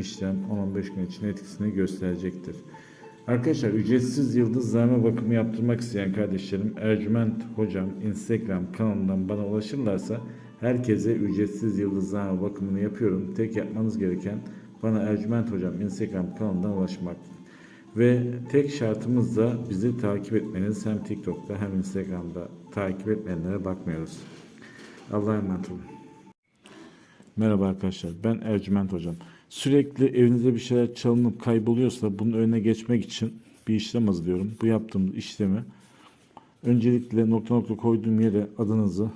İşlem 10-15 gün için etkisini gösterecektir. Arkadaşlar ücretsiz yıldızlarma bakımı yaptırmak isteyen kardeşlerim Ercüment Hocam Instagram kanalından bana ulaşırlarsa herkese ücretsiz yıldızlarma bakımını yapıyorum. Tek yapmanız gereken bana Ercüment Hocam Instagram kanalından ulaşmak. Ve tek şartımız da bizi takip etmeniz hem TikTok'ta hem Instagram'da takip etmeyenlere bakmıyoruz. Allah'a emanet olun. Merhaba arkadaşlar, ben Ercüment Hocam. Sürekli evinizde bir şeyler çalınıp kayboluyorsa bunun önüne geçmek için bir işlem hazırlıyorum. Bu yaptığım işlemi öncelikle nokta nokta koyduğum yere adınızı,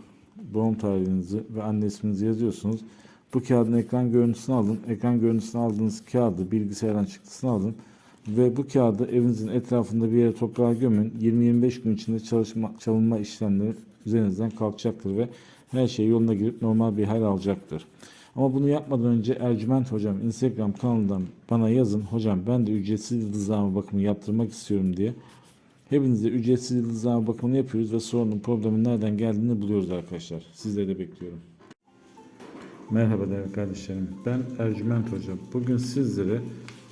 doğum tarihinizi ve anne isminizi yazıyorsunuz. Bu kağıdın ekran görüntüsünü alın. Ekran görüntüsünü aldığınız kağıdı bilgisayardan çıktısını alın. Ve bu kağıdı evinizin etrafında bir yere toprağa gömün. 20-25 gün içinde çalışma, çalınma işlemleri üzerinizden kalkacaktır ve her şey yoluna girip normal bir hal alacaktır. Ama bunu yapmadan önce Ercüment Hocam Instagram kanalından bana yazın. Hocam ben de ücretsiz yıldızlama bakımı yaptırmak istiyorum diye. Hepinizde ücretsiz yıldızlama bakımını yapıyoruz ve sorunun problemin nereden geldiğini buluyoruz arkadaşlar. Sizleri de bekliyorum. Merhaba değerli kardeşlerim. Ben Ercüment Hocam. Bugün sizlere